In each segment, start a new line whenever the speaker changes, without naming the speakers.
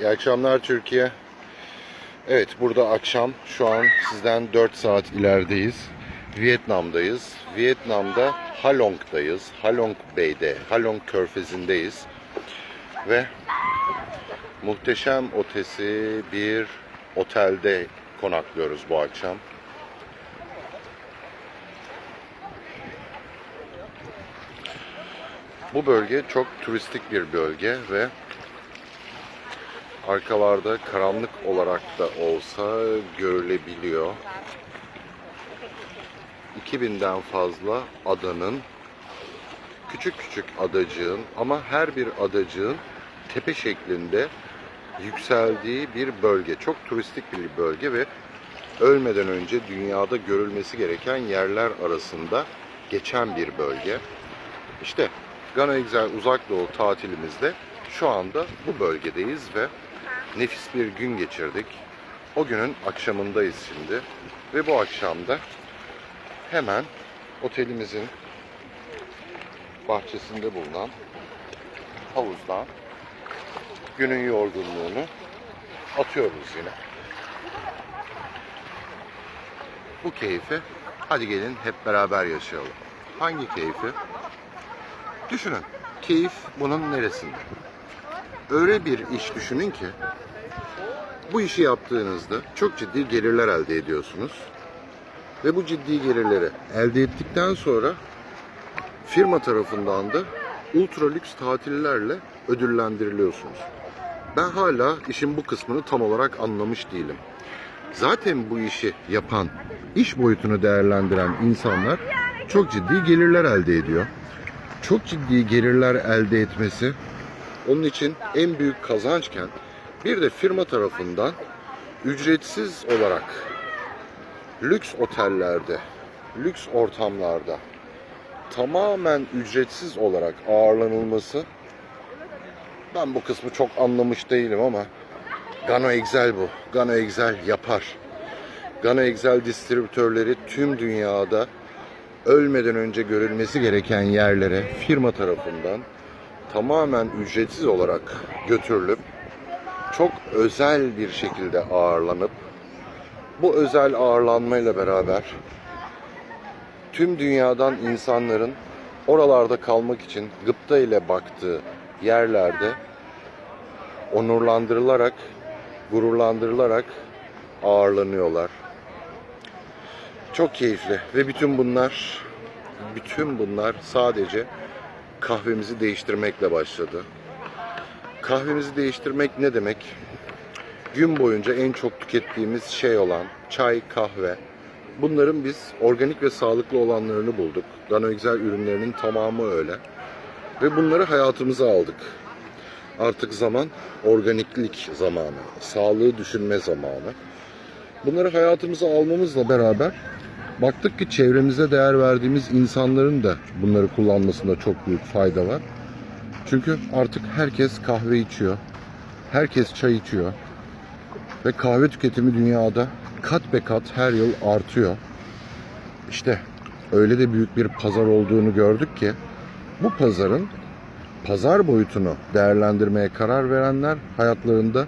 İyi akşamlar Türkiye. Evet burada akşam şu an sizden 4 saat ilerideyiz. Vietnam'dayız. Vietnam'da Halong'dayız. Halong Bay'de, Halong Körfezi'ndeyiz. Ve muhteşem ötesi bir otelde konaklıyoruz bu akşam. Bu bölge çok turistik bir bölge ve arkalarda karanlık olarak da olsa görülebiliyor. 2000'den fazla adanın küçük küçük adacığın ama her bir adacığın tepe şeklinde yükseldiği bir bölge. Çok turistik bir bölge ve ölmeden önce dünyada görülmesi gereken yerler arasında geçen bir bölge. İşte Gana Güzel Uzak Doğu tatilimizde şu anda bu bölgedeyiz ve nefis bir gün geçirdik. O günün akşamındayız şimdi ve bu akşamda hemen otelimizin bahçesinde bulunan havuzdan günün yorgunluğunu atıyoruz yine. Bu keyfi hadi gelin hep beraber yaşayalım. Hangi keyfi? Düşünün. Keyif bunun neresinde? Öyle bir iş düşünün ki bu işi yaptığınızda çok ciddi gelirler elde ediyorsunuz. Ve bu ciddi gelirleri elde ettikten sonra firma tarafından da ultra lüks tatillerle ödüllendiriliyorsunuz. Ben hala işin bu kısmını tam olarak anlamış değilim. Zaten bu işi yapan, iş boyutunu değerlendiren insanlar çok ciddi gelirler elde ediyor. Çok ciddi gelirler elde etmesi onun için en büyük kazançken bir de firma tarafından ücretsiz olarak lüks otellerde, lüks ortamlarda tamamen ücretsiz olarak ağırlanılması ben bu kısmı çok anlamış değilim ama Gano Excel bu. Gano Excel yapar. Gano Excel distribütörleri tüm dünyada ölmeden önce görülmesi gereken yerlere firma tarafından tamamen ücretsiz olarak götürülüp çok özel bir şekilde ağırlanıp bu özel ağırlanmayla beraber tüm dünyadan insanların oralarda kalmak için gıpta ile baktığı yerlerde onurlandırılarak, gururlandırılarak ağırlanıyorlar. Çok keyifli ve bütün bunlar bütün bunlar sadece kahvemizi değiştirmekle başladı. Kahvemizi değiştirmek ne demek? Gün boyunca en çok tükettiğimiz şey olan çay, kahve. Bunların biz organik ve sağlıklı olanlarını bulduk. Dano Güzel ürünlerinin tamamı öyle. Ve bunları hayatımıza aldık. Artık zaman organiklik zamanı, sağlığı düşünme zamanı. Bunları hayatımıza almamızla beraber baktık ki çevremize değer verdiğimiz insanların da bunları kullanmasında çok büyük fayda var. Çünkü artık herkes kahve içiyor. Herkes çay içiyor. Ve kahve tüketimi dünyada kat be kat her yıl artıyor. İşte öyle de büyük bir pazar olduğunu gördük ki bu pazarın pazar boyutunu değerlendirmeye karar verenler hayatlarında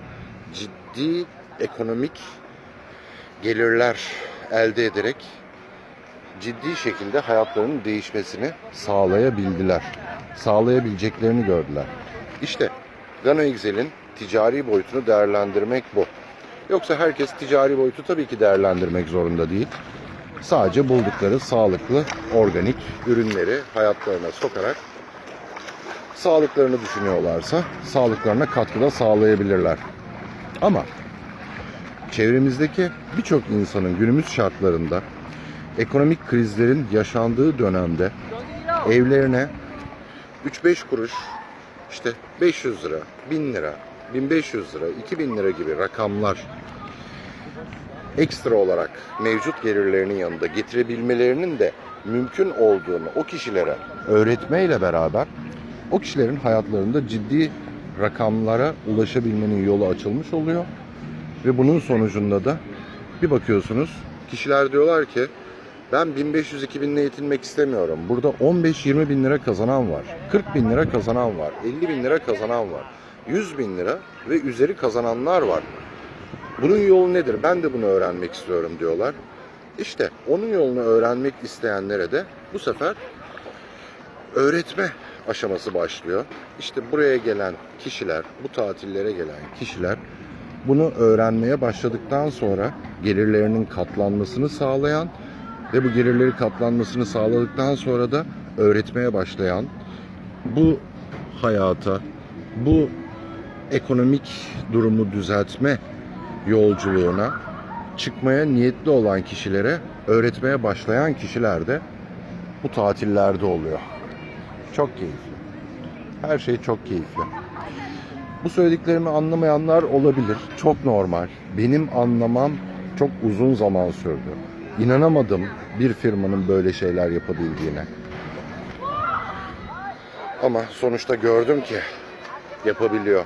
ciddi ekonomik gelirler elde ederek ciddi şekilde hayatlarının değişmesini sağlayabildiler. Sağlayabileceklerini gördüler. İşte Gano Excel'in ticari boyutunu değerlendirmek bu. Yoksa herkes ticari boyutu tabii ki değerlendirmek zorunda değil. Sadece buldukları sağlıklı, organik ürünleri hayatlarına sokarak sağlıklarını düşünüyorlarsa sağlıklarına katkıda sağlayabilirler. Ama çevremizdeki birçok insanın günümüz şartlarında ekonomik krizlerin yaşandığı dönemde evlerine 3-5 kuruş işte 500 lira, 1000 lira, 1500 lira, 2000 lira gibi rakamlar ekstra olarak mevcut gelirlerinin yanında getirebilmelerinin de mümkün olduğunu o kişilere öğretmeyle beraber o kişilerin hayatlarında ciddi rakamlara ulaşabilmenin yolu açılmış oluyor. Ve bunun sonucunda da bir bakıyorsunuz kişiler diyorlar ki ben 1500-2000 ile yetinmek istemiyorum. Burada 15-20 bin lira kazanan var. 40 bin lira kazanan var. 50 bin lira kazanan var. 100 bin lira ve üzeri kazananlar var. Bunun yolu nedir? Ben de bunu öğrenmek istiyorum diyorlar. İşte onun yolunu öğrenmek isteyenlere de bu sefer öğretme aşaması başlıyor. İşte buraya gelen kişiler, bu tatillere gelen kişiler bunu öğrenmeye başladıktan sonra gelirlerinin katlanmasını sağlayan ve bu gelirleri katlanmasını sağladıktan sonra da öğretmeye başlayan bu hayata, bu ekonomik durumu düzeltme yolculuğuna çıkmaya niyetli olan kişilere öğretmeye başlayan kişiler de bu tatillerde oluyor. Çok keyifli. Her şey çok keyifli. Bu söylediklerimi anlamayanlar olabilir. Çok normal. Benim anlamam çok uzun zaman sürdü. İnanamadım bir firmanın böyle şeyler yapabildiğine. Ama sonuçta gördüm ki yapabiliyor.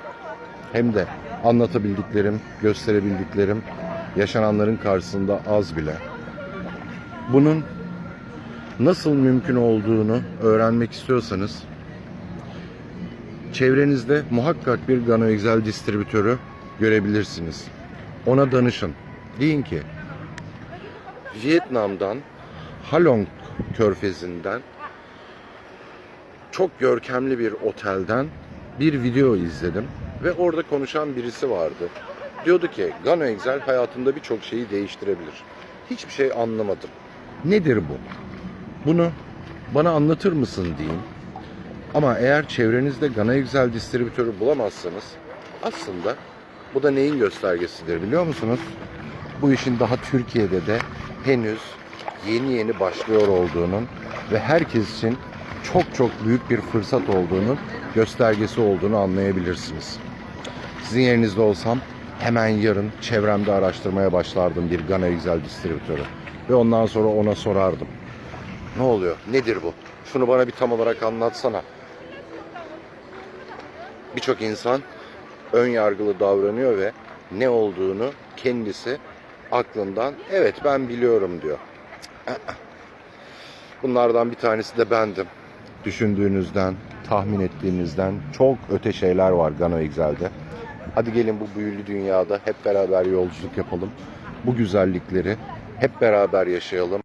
Hem de anlatabildiklerim, gösterebildiklerim yaşananların karşısında az bile. Bunun nasıl mümkün olduğunu öğrenmek istiyorsanız çevrenizde muhakkak bir Gano Excel distribütörü görebilirsiniz. Ona danışın. Deyin ki Vietnam'dan Halong körfezinden çok görkemli bir otelden bir video izledim ve orada konuşan birisi vardı. Diyordu ki Gano Excel hayatında birçok şeyi değiştirebilir. Hiçbir şey anlamadım. Nedir bu? Bunu bana anlatır mısın diyeyim. Ama eğer çevrenizde Gana Excel distribütörü bulamazsanız aslında bu da neyin göstergesidir biliyor musunuz? Bu işin daha Türkiye'de de henüz yeni yeni başlıyor olduğunun ve herkes için çok çok büyük bir fırsat olduğunun göstergesi olduğunu anlayabilirsiniz. Sizin yerinizde olsam hemen yarın çevremde araştırmaya başlardım bir Gana Excel distribütörü. Ve ondan sonra ona sorardım. Ne oluyor? Nedir bu? Şunu bana bir tam olarak anlatsana. Birçok insan ön yargılı davranıyor ve ne olduğunu kendisi aklından evet ben biliyorum diyor. Bunlardan bir tanesi de bendim. Düşündüğünüzden, tahmin ettiğinizden çok öte şeyler var Gano Excel'de. Hadi gelin bu büyülü dünyada hep beraber yolculuk yapalım. Bu güzellikleri hep beraber yaşayalım.